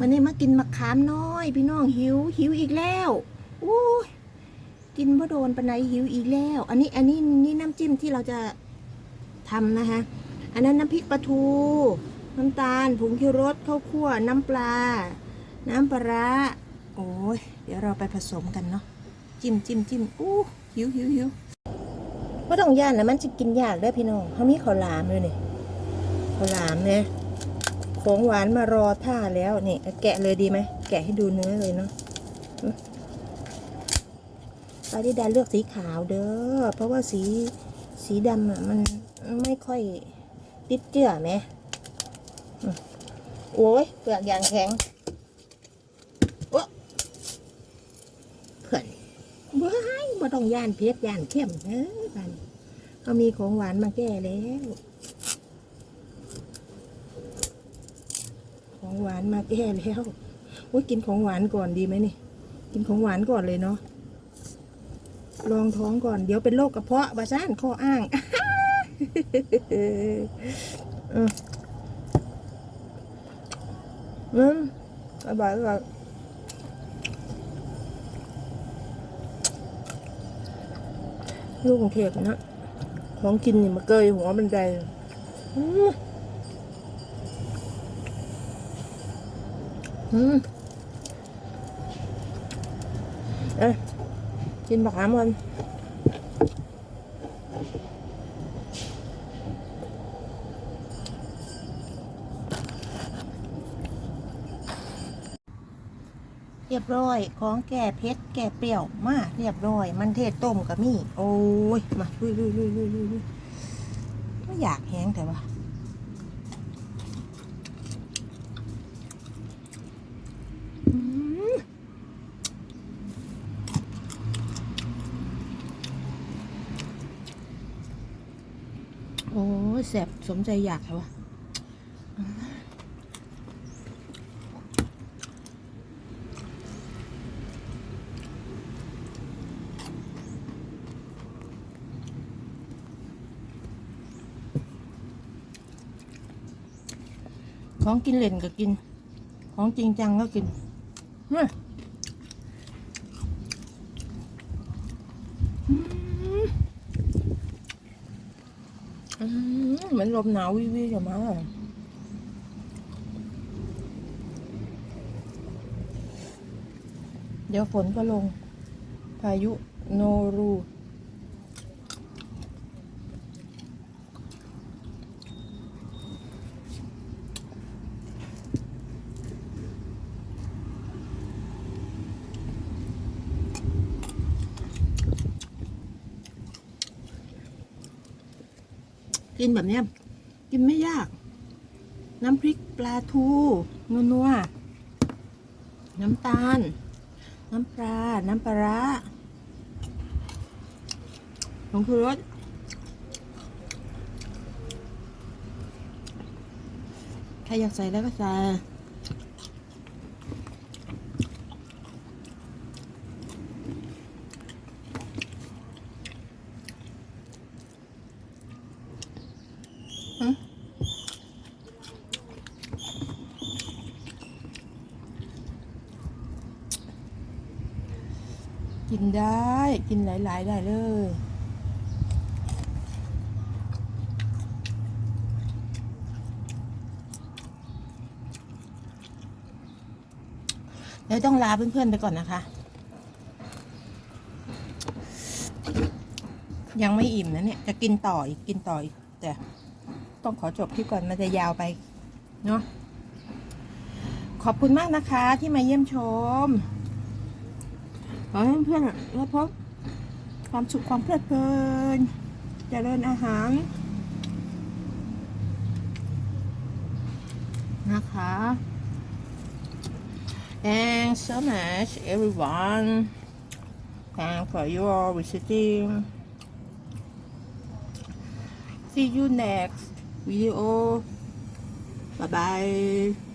วันนี้มากินมะขามน้อย พี่น้องหิวหิวอีกแล้วอู้กินบ่โดนปนไหนหิวอีกแล้ว อันนี้อันนี้นี่น้ำจิ้มที่เราจะทำนะคะ อันนั้นน้ำพริกปลาทู น้ำตาลผงชูรสข้าวคั่ว น้ำปลา น้ำปลาร้าโอ้ยเดี๋ยวเราไปผสมกันเนาะจิ้มจิ้มจิ้มอู้หิวหิวหิวไม่ต้องย่านนะมันจะกินยากได้พี่น้องเขามีข้าวหลามเลยนี่ข้าวหลามเนี่ย ของหวานมารอท่าแล้วนี่แกะเลยดีไหมแกะให้ดูเนื้อเลยเนาะอืมปาดิดาเลือกสีขาวเด้อเพราะว่าสีสีดำอะมันไม่ค่อยติดเจือไหมโอ้ยเปลือกอย่างแข็งโอ้เพื่อนว้ายบ่ต้องย่านเพชรย่านเข้มเอ้ยบันเขามีของหวานมาแก้แล้ว ของหวานมาแก้แล้วว่ากินของหวานก่อนดีไหมนี่ กินของหวานก่อนเลยเนาะลองท้องก่อนเดี๋ยวเป็นโรคกระเพาะบาซ่านข้ออ้างอืมอืมอร่อยอร่อยลูกของเทพนะ ของกินนี่มาเกยหัวบันไดอืม อืมเอ้ยกินบักหามกันเรียบร้อยของแก่เพชรแก่เปรี้ยวมากเรียบร้อย มันเทศต้มกับมี่โอ้ย มาลุยลุยลุยลุยลุยไม่อยากแห้งแต่ว่าอืมโอ้แสบสมใจอยากแต่ว่าของกินเล่นก็กิน ของจริงจังก็กินเฮ้ยอืมอืม เหมือนลมหนาววิวๆอย่ามาเดี๋ยวฝนก็ลง พายุโนรู กินแบบเนี้ย กินไม่ยาก น้ำพริกปลาทูนัวนัวน้ำตาล น้ำปลา น้ำปลาร้าผงชูรสใครอยากใส่แล้วก็ใส่ กินได้กินหลาย ๆ ได้เลยเดี๋ยวต้องลาเพื่อน ๆ ไปก่อนนะคะ ยังไม่อิ่มนะเนี่ย จะกินต่ออีกกินต่ออีก แต่ต้องขอจบที่ก่อนมันจะยาวไป เนาะขอบคุณมากนะคะที่มาเยี่ยมชม ขอให้เพื่อนๆได้พบความสุขความเพลิดเพลินเจริญอาหาร นะคะ Thanks so much everyone thank for your visiting See you next video Bye bye